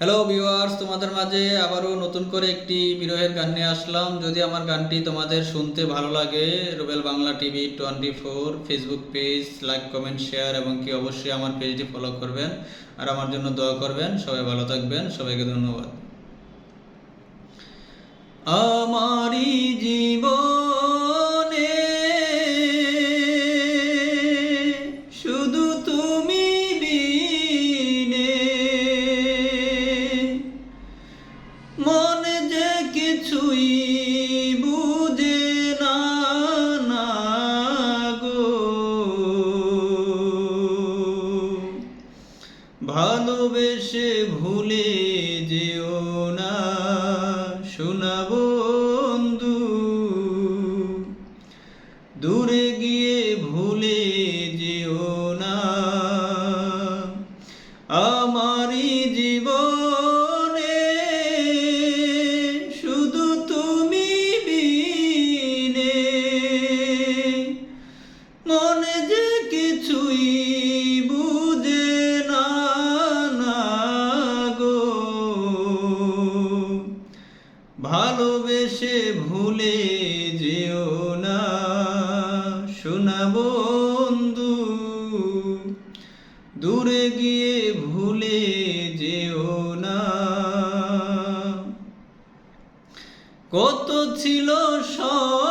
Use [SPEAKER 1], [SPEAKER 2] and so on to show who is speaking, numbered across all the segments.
[SPEAKER 1] Hello viewers তোমাদের মাঝে আবারও নতুন করে একটি বিরহের গান নিয়ে আসলাম। যদি আমার গানটি তোমাদের শুনতে ভালো লাগে, Rubel Bangla TV twenty four Facebook page like comment share এবং কি অবশ্যই আমার পেজটি ফলো করবেন। আর আমার জন্য দোয়া করবেন। সবাই ভালো থাকবেন। সবাইকে ধন্যবাদ। আমারই জীবনে মনে যে কিছুই বুঝে না গো। ভালোবেসে ভুলে যেও না শোনা বন্ধু। দূরে গিয়ে ভুলে ভালোবেসে ভুলে যেও না। শোনা বন্ধু দূরে গিয়ে ভুলে যেও না। কত ছিল স্বপ্ন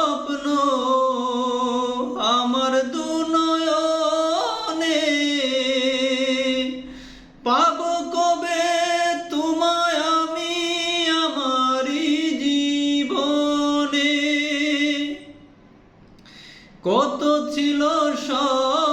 [SPEAKER 1] কত ছিল স্বপ্ন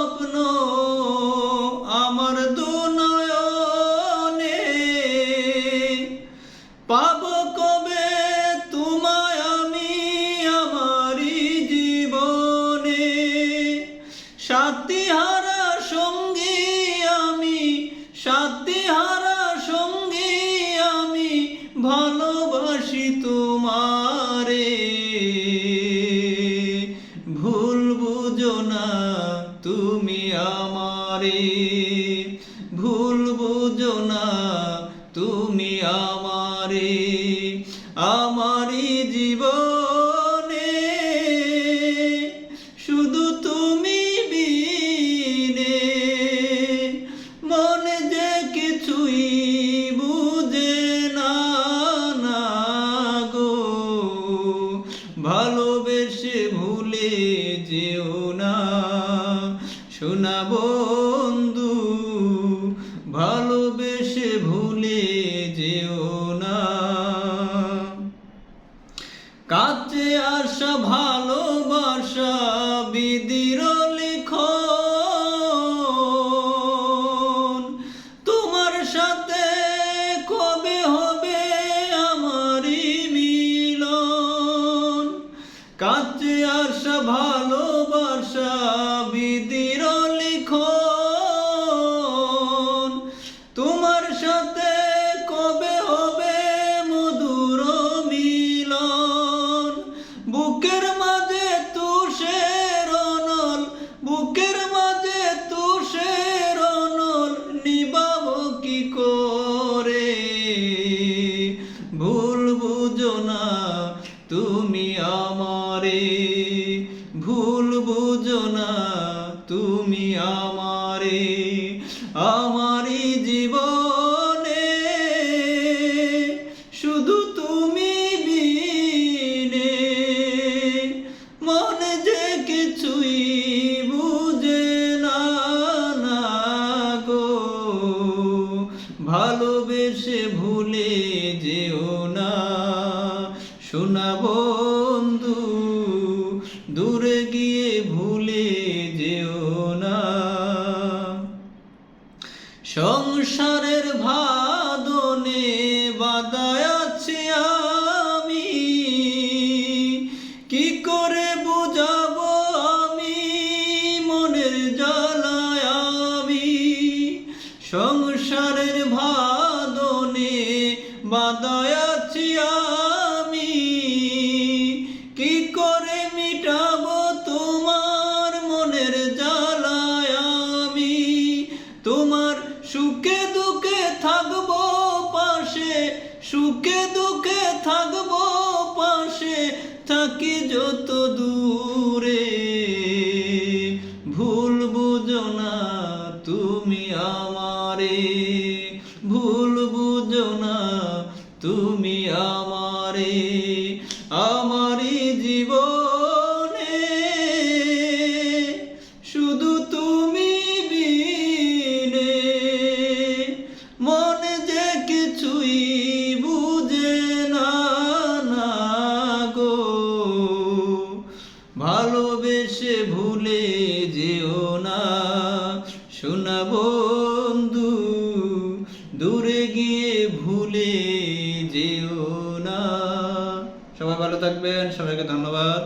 [SPEAKER 1] বুঝো না তুমি আমারে। ভুল বুঝো না তুমি আমারে। আমারই জীবনে বিদির লিখন তোমার সাথে কবে হবে আমারই মিলন? কাছে আসা ভালোবাসা বিদির লিখন তোমার সাথে ভুল বুঝো না তুমি আমারে, আমারই জীবনে। শুধু তুমি বিনে, মনে যে কিছুই বুঝে না গো। ভালোবেসে ভুলে যেও না শোনা সংসারের ভাদনে বাদায় আছি আমি। কি করে বুঝাবো আমি মনের জ্বালায় আমি? সংসারের ভাদনে বাদায় আছি আমি। সুখে দুঃখে থাকব পাশে, সুখে দুঃখে থাকব পাশে, থাকি যত দূরে। ভুল বুঝো না তুমি আমারে, ভুল বুঝো না তুমি আমারে। আমারই জীবনে থাকবেন সবাইকে ধন্যবাদ।